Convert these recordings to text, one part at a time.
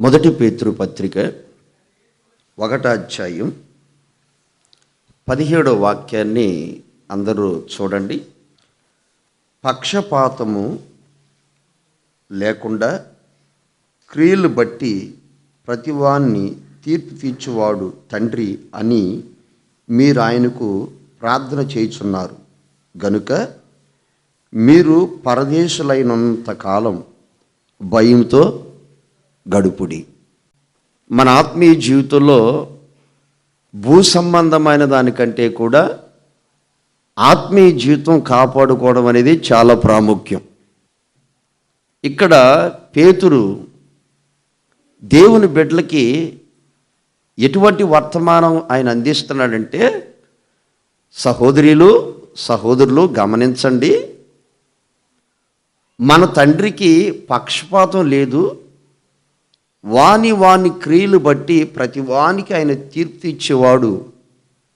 మొదటి పేతృ పత్రిక పదిహేడో వాక్యాన్ని అందరూ చూడండి. పక్షపాతము లేకుండా క్రియలు బట్టి ప్రతివాన్ని తీర్పు తీర్చువాడు తండ్రి అని మీరు ఆయనకు ప్రార్థన చేయుచున్నారు. గనుక మీరు పరదేశులైనంత కాలం భయంతో గడుపుడి. మన ఆత్మీయ జీవితంలో భూ సంబంధమైన దానికంటే కూడా ఆత్మీయ జీవితం కాపాడుకోవడం అనేది చాలా ప్రాముఖ్యం. ఇక్కడ పేతురు దేవుని బిడ్డలకి ఎటువంటి వర్తమానం ఆయన అందిస్తున్నాడంటే సహోదరులు సహోదరులు గమనించండి మన తండ్రికి పక్షపాతం లేదు వాని వాని క్రియలు బట్టి ప్రతి వానికి ఆయన తీర్పు ఇచ్చేవాడు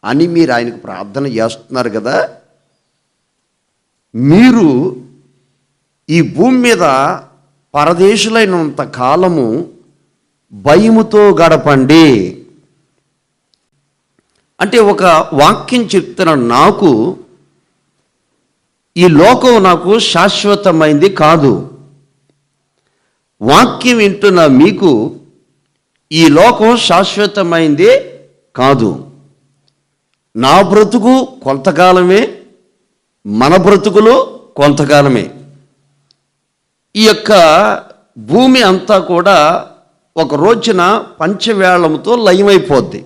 అని మీరు ఆయనకు ప్రార్థన చేస్తున్నారు కదా. మీరు ఈ భూమి మీద పరదేశులైనంత కాలము భయముతో గడపండి. అంటే ఒక వాక్యం చెప్తున్న నాకు ఈ లోకం నాకు శాశ్వతమైంది కాదు. వాక్యం వింటున్న మీకు ఈ లోకం శాశ్వతమైంది కాదు. నా బ్రతుకు కొంతకాలమే మన బ్రతుకులు కొంతకాలమే. ఈ యొక్క భూమి అంతా కూడా ఒక రోజున పంచవేళంతో లయమైపోద్ది.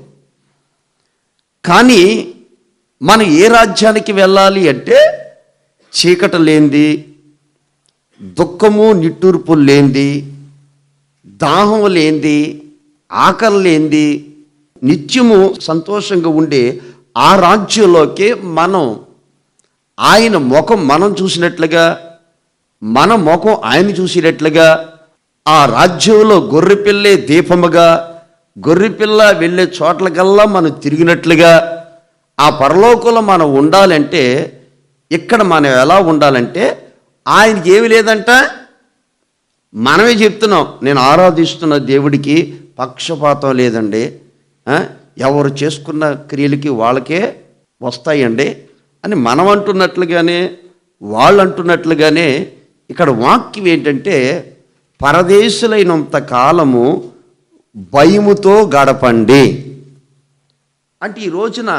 కానీ మనం ఏ రాజ్యానికి వెళ్ళాలి అంటే చీకట లేనిది దుఃఖము నిట్టూర్పు లేనిది దాహం లేనిది ఆకలి లేనిది నిత్యము సంతోషంగా ఉండే ఆ రాజ్యంలోకి మనం ఆయన ముఖం మనం చూసినట్లుగా మన ముఖం ఆయన చూసినట్లుగా ఆ రాజ్యంలో గొర్రెపిల్లే దీపముగా గొర్రెపిల్ల వెళ్ళే చోట్లకల్లా మనం తిరిగినట్లుగా ఆ పరలోకంలో మనం ఉండాలంటే ఇక్కడ మనం ఎలా ఉండాలంటే ఆయనకి ఏమి లేదంట? మనమే చెప్తున్నాం నేను ఆరాధిస్తున్న దేవుడికి పక్షపాతం లేదండి. ఎవరు చేసుకున్న క్రియలకి వాళ్ళకే వస్తాయండి. అని మనం అంటున్నట్లుగానే వాళ్ళు అంటున్నట్లుగానే ఇక్కడ వాక్యం ఏంటంటే పరదేశులైనంత కాలము భయముతో గడపండి. అంటే ఈ రోజున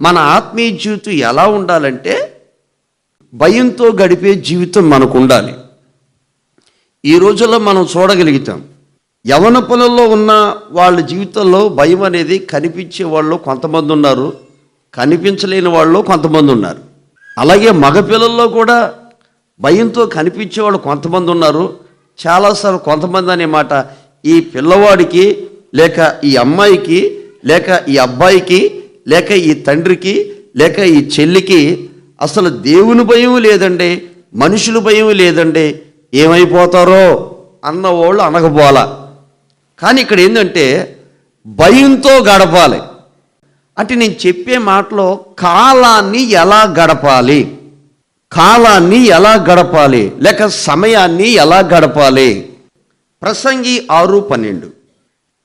మన ఆత్మీయ జీవితం ఎలా ఉండాలంటే భయంతో గడిపే జీవితం మనకు ఉండాలి ఈ రోజుల్లో మనం చూడగలుగుతాం యవన పనుల్లో ఉన్న వాళ్ళ జీవితంలో భయం అనేది కనిపించే వాళ్ళు కొంతమంది ఉన్నారు కనిపించలేని వాళ్ళు కొంతమంది ఉన్నారు. అలాగే మగపిల్లల్లో కూడా భయంతో కనిపించే వాళ్ళు కొంతమంది ఉన్నారు. చాలాసార్లు కొంతమంది అనే మాట ఈ పిల్లవాడికి లేక ఈ అమ్మాయికి లేక ఈ అబ్బాయికి లేక ఈ తండ్రికి లేక ఈ చెల్లికి అసలు దేవుని భయం లేదండి మనుషుల భయం లేదండి ఏమైపోతారో అన్న వాళ్ళు అనకపోవాలా? కానీ ఇక్కడ ఏంటంటే భయంతో గడపాలి. అంటే నేను చెప్పే మాటలో కాలాన్ని ఎలా గడపాలి? కాలాన్ని ఎలా గడపాలి? లేక సమయాన్ని ఎలా గడపాలి? ప్రసంగి ఆరు పన్నెండు.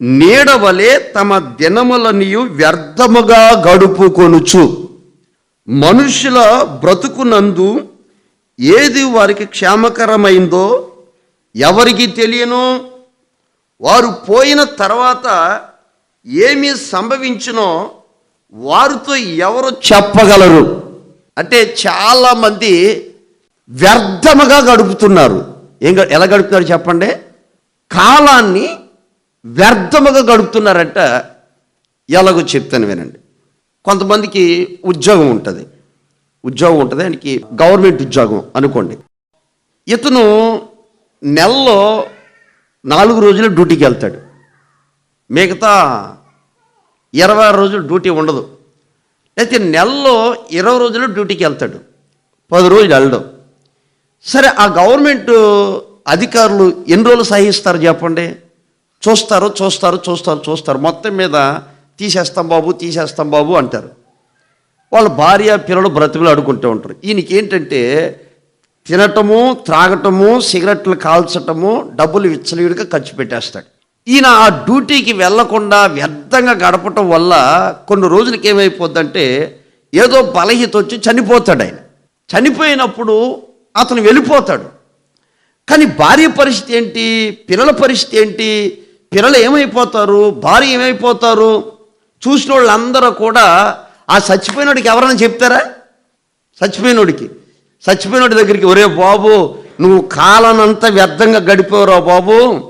నీడవలే తమ దినములనియు వ్యర్థముగా గడుపుకొనుచు. మనుషుల బ్రతుకునందు ఏది వారికి క్షేమకరమైందో ఎవరికి తెలియను. వారు పోయిన తర్వాత ఏమి సంభవించినో వారితో ఎవరు చెప్పగలరు? అంటే చాలామంది వ్యర్థముగా గడుపుతున్నారు. ఏం ఎలా గడుపుతున్నారు చెప్పండి? కాలాన్ని వ్యర్థముగా గడుపుతున్నారంట ఎలాగో చెప్తాను వినండి. కొంతమందికి ఉద్యోగం ఉంటుంది. ఉద్యోగం ఉంటుంది ఆయనకి గవర్నమెంట్ ఉద్యోగం అనుకోండి. ఇతను నెలలో నాలుగు రోజులు డ్యూటీకి వెళ్తాడు. మిగతా ఇరవై ఆరు రోజులు డ్యూటీ ఉండదు. అయితే నెలలో ఇరవై రోజులు డ్యూటీకి వెళ్తాడు. పది రోజులు వెళ్ళడం. సరే ఆ గవర్నమెంట్ అధికారులు ఎన్ని రోజులు సహిస్తారు చెప్పండి? చూస్తారు చూస్తారు చూస్తారు చూస్తారు. మొత్తం మీద తీసేస్తాం బాబు తీసేస్తాం బాబు అంటారు. వాళ్ళ భార్య పిల్లలు బ్రతుకులు అడుకుంటూ ఉంటారు. ఈయనకి ఏంటంటే తినటము త్రాగటము సిగరెట్లు కాల్చటము డబ్బులు విచ్చలవిడిగా ఖర్చు పెట్టేస్తాడు. ఈయన ఆ డ్యూటీకి వెళ్ళకుండా వ్యర్థంగా గడపటం వల్ల కొన్ని రోజులకి ఏమైపోద్దంటే ఏదో బలహీత వచ్చి చనిపోతాడు ఆయన. చనిపోయినప్పుడు అతను వెళ్ళిపోతాడు. కానీ భార్య పరిస్థితి ఏంటి? పిల్లల పరిస్థితి ఏంటి? పిల్లలు ఏమైపోతారు? భార్య ఏమైపోతారు? చూసిన వాళ్ళందరూ కూడా ఆ చచ్చిపోయినోడికి ఎవరైనా చెప్తారా? చచ్చిపోయినోడికి. చచ్చిపోయినోడి దగ్గరికి ఒరే బాబు నువ్వు కాలనంతా వ్యర్థంగా గడిపోరా బాబు.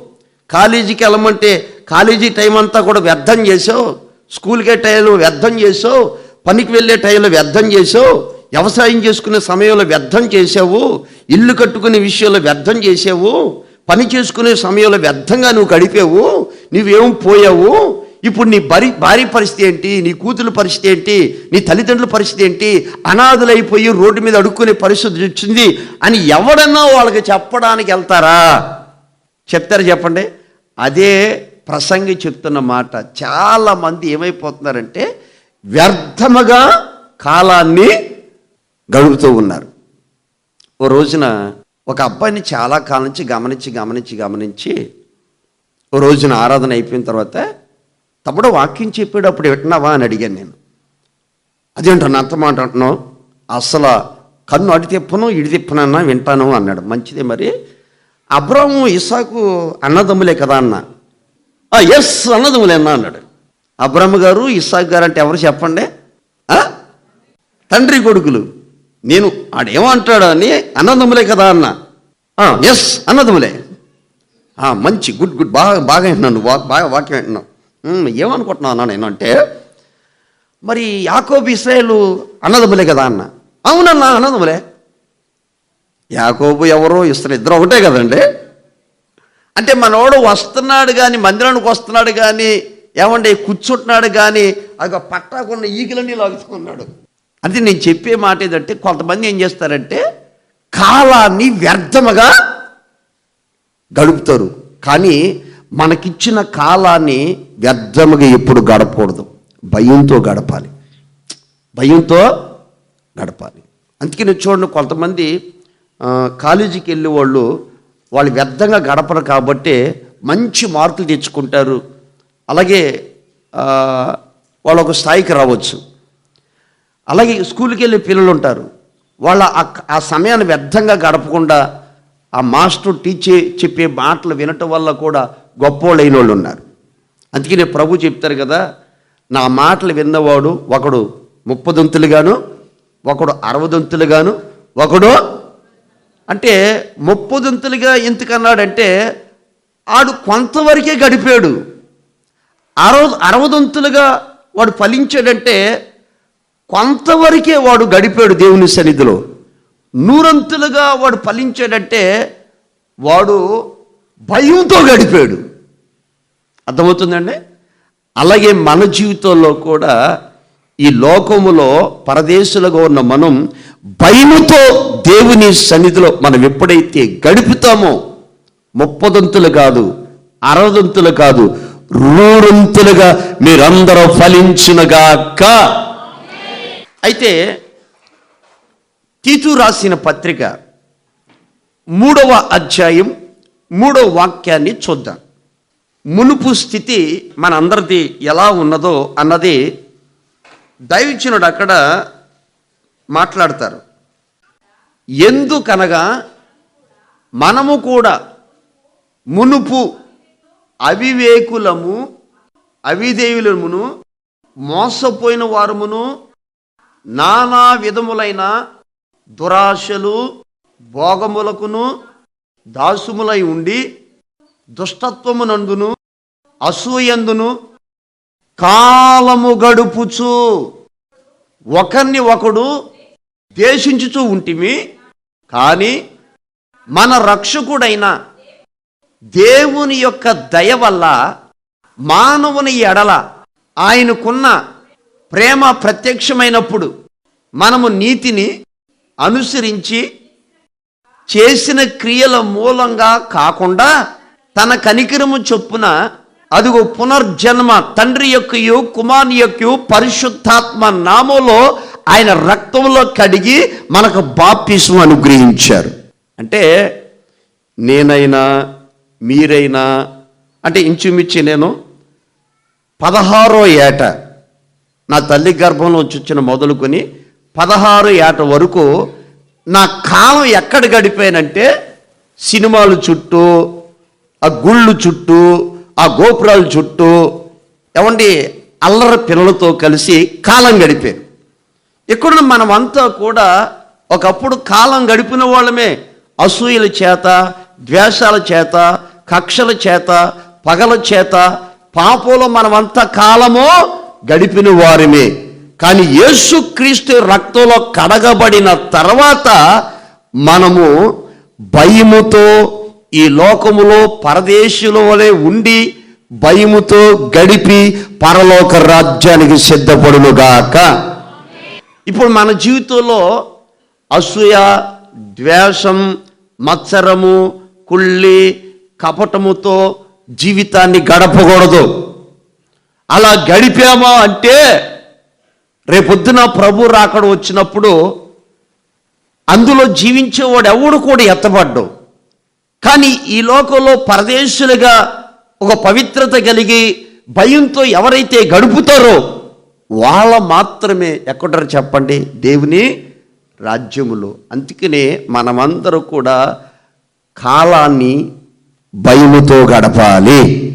కాలేజీకి వెళ్ళమంటే కాలేజీ టైం అంతా కూడా వ్యర్థం చేసావు. స్కూల్కే టైంలో వ్యర్థం చేసావు. పనికి వెళ్ళే టైంలో వ్యర్థం చేసావు. వ్యవసాయం చేసుకునే సమయంలో వ్యర్థం చేసావు. ఇల్లు కట్టుకునే విషయంలో వ్యర్థం చేసావు. పని చేసుకునే సమయంలో వ్యర్థంగా నువ్వు గడిపావు. నువ్వేం పోయావు? ఇప్పుడు నీ భరి భార్య పరిస్థితి ఏంటి? నీ కూతురు పరిస్థితి ఏంటి? నీ తల్లిదండ్రుల పరిస్థితి ఏంటి? అనాథులైపోయి రోడ్డు మీద అడుక్కునే పరిస్థితి వచ్చింది అని ఎవడన్నా వాళ్ళకి చెప్పడానికి వెళ్తారా? చెప్తారా చెప్పండి? అదే ప్రసంగి చెప్తున్న మాట. చాలామంది ఏమైపోతున్నారంటే వ్యర్థముగా కాలాన్ని గడుపుతూ ఉన్నారు. ఓ రోజున ఒక అబ్బాయిని చాలా కాలం నుంచి గమనించి గమనించి గమనించి ఓ రోజున ఆరాధన అయిపోయిన తర్వాత తమ్ముడు వాక్యం చెప్పేటప్పుడు వింటున్నావా అని అడిగాను నేను. అదేంటో నా అంత మాట అంటున్నావు? అసలు కన్ను అడి తిప్పను ఇడి తిప్పనన్నా వింటాను అన్నాడు. మంచిదే మరి. అబ్రాము ఇసాకు అన్నదమ్ములే కదా అన్న. ఎస్ అన్నదమ్ములే అన్న అన్నాడు. అబ్రహ్మ గారు ఇసాక్ గారు అంటే ఎవరు చెప్పండి? తండ్రి కొడుకులు. నేను ఆడేమంటాడు అని అన్నదమ్ములే కదా అన్న. ఎస్ అన్నదమ్ములే. మంచి గుడ్ గుడ్ బాగా బాగా వింటున్నాను బాగా వాక్యం వింటున్నావు. "ఉమ్, ఏమనుకుంటున్నావు అన్న నేను అంటే మరి యాకోబు ఇస్రాయేలు అన్నదమ్ములే కదా అన్న. అవునన్నా అన్నదమ్ములే. యాకోబు ఎవరో ఇస్తారు ఇద్దరు ఒకటే కదండి. అంటే మనోడు వస్తున్నాడు కానీ మందిరానికి వస్తున్నాడు కానీ ఏమంటే కూర్చుంటున్నాడు కానీ అది పట్టాకున్న ఈగలన్నీ లాగుతున్నాడు. అంటే నేను చెప్పే మాట ఏంటంటే కొంతమంది ఏం చేస్తారంటే కాలాన్ని వ్యర్థముగా గడుపుతారు. కానీ మనకిచ్చిన కాలాన్ని వ్యర్థముగా ఎప్పుడు గడపకూడదు. భయంతో గడపాలి. భయంతో గడపాలి. అందుకే నేను చూడండి కొంతమంది కాలేజీకి వెళ్ళే వాళ్ళు వాళ్ళు వ్యర్థంగా గడపరు కాబట్టి మంచి మార్కులు తెచ్చుకుంటారు. అలాగే వాళ్ళు ఒక స్థాయికి రావచ్చు. అలాగే స్కూల్కి వెళ్ళే పిల్లలు ఉంటారు. వాళ్ళ ఆ- సమయాన్ని వ్యర్థంగా గడపకుండా ఆ మాస్టర్ టీచర్ చెప్పే మాటలు వినటం వల్ల కూడా గొప్పోళ్ళైన వాళ్ళు ఉన్నారు అందుకనే ప్రభు చెప్తారు కదా నా మాటలు విన్నవాడు ఒకడు ముప్పదొంతులుగాను ఒకడు అరవదొంతులుగాను ఒకడు అంటే ముప్పదొంతులుగా ఎందుకన్నాడంటే ఆడు కొంతవరకే గడిపాడు. అరవ అరవదొంతులుగా వాడు ఫలించాడంటే కొంతవరకే వాడు గడిపాడు దేవుని సన్నిధిలో. నూరంతులుగా వాడు ఫలించాడంటే వాడు భయంతో గడిపాడు. అర్థమవుతుందండి? అలాగే మన జీవితంలో కూడా ఈ లోకములో పరదేశులుగా ఉన్న మనం భయముతో దేవుని సన్నిధిలో మనం ఎప్పుడైతే గడుపుతామో ముప్పదంతులు కాదు అరవదంతులు కాదు రూరంతులుగా మీరందరూ ఫలించునుగాక. అయితే తీతు రాసిన పత్రిక మూడవ అధ్యాయం మూడో వాక్యాన్ని చూద్దాం. మునుపు స్థితి మనందరిది ఎలా ఉన్నదో అన్నది దైవజనుడు అక్కడ మాట్లాడతారు. ఎందుకనగా మనము కూడా మునుపు అవివేకులము అవిదేవులమును మోసపోయిన వారమును నానా విధములైన దురాశలు భోగములకును దాసుములై ఉండి దుష్టత్వమునందును అసూయందును కాలము గడుపుచు ఒకరిని ఒకడు ద్వేషించుచూ ఉంటిమి కానీ మన రక్షకుడైన దేవుని యొక్క దయ వల్ల మానవుని ఎడల ఆయనకున్న ప్రేమ ప్రత్యక్షమైనప్పుడు మనము నీతిని అనుసరించి చేసిన క్రియల మూలంగా కాకుండా తన కనికరము చొప్పున అదిగో పునర్జన్మ తండ్రి యొక్కయు కుమారుని యొక్కయు పరిశుద్ధాత్మ నామంలో ఆయన రక్తంలో కడిగి మనకు బాప్తిస్మ అనుగ్రహించారు. అంటే నేనైనా మీరైనా అంటే ఇంచుమించి నేను పదహారో ఏట నా తల్లి గర్భంలో వచ్చిన మొదలుకొని పదహారు ఏట వరకు నా కాలం ఎక్కడ గడిపానంటే సినిమాలు చుట్టూ ఆ గుళ్ళు చుట్టూ ఆ గోపురాల చుట్టూ ఏమండి అల్లరి పిల్లలతో కలిసి కాలం గడిపాను. ఇక్కడ మనమంతా కూడా ఒకప్పుడు కాలం గడిపిన వాళ్ళమే. అసూయల చేత ద్వేషాల చేత కక్షల చేత పగల చేత పాపంలో మనమంతా కాలము గడిపిన వారమే. కానీ యేసుక్రీస్తు రక్తంలో కడగబడిన తర్వాత మనము భయముతో ఈ లోకములో పరదేశుల వలె ఉండి భయముతో గడిపి పరలోక రాజ్యానికి సిద్ధపడునుగాక. ఇప్పుడు మన జీవితంలో అసూయ ద్వేషం మత్సరము కుళ్ళి కపటముతో జీవితాన్ని గడపకూడదు. అలా గడిపామా అంటే రేపొద్దున ప్రభు రాకడ వచ్చినప్పుడు అందులో జీవించేవాడు ఎవడు కూడా ఎత్తబడ్డు. కానీ ఈ లోకంలో పరదేశులుగా ఒక పవిత్రత కలిగి భయంతో ఎవరైతే గడుపుతారో వాళ్ళ మాత్రమే ఎక్కడారు చెప్పండి. దేవుని రాజ్యములు. అందుకనే మనమందరూ కూడా కాలాన్ని భయముతో గడపాలి.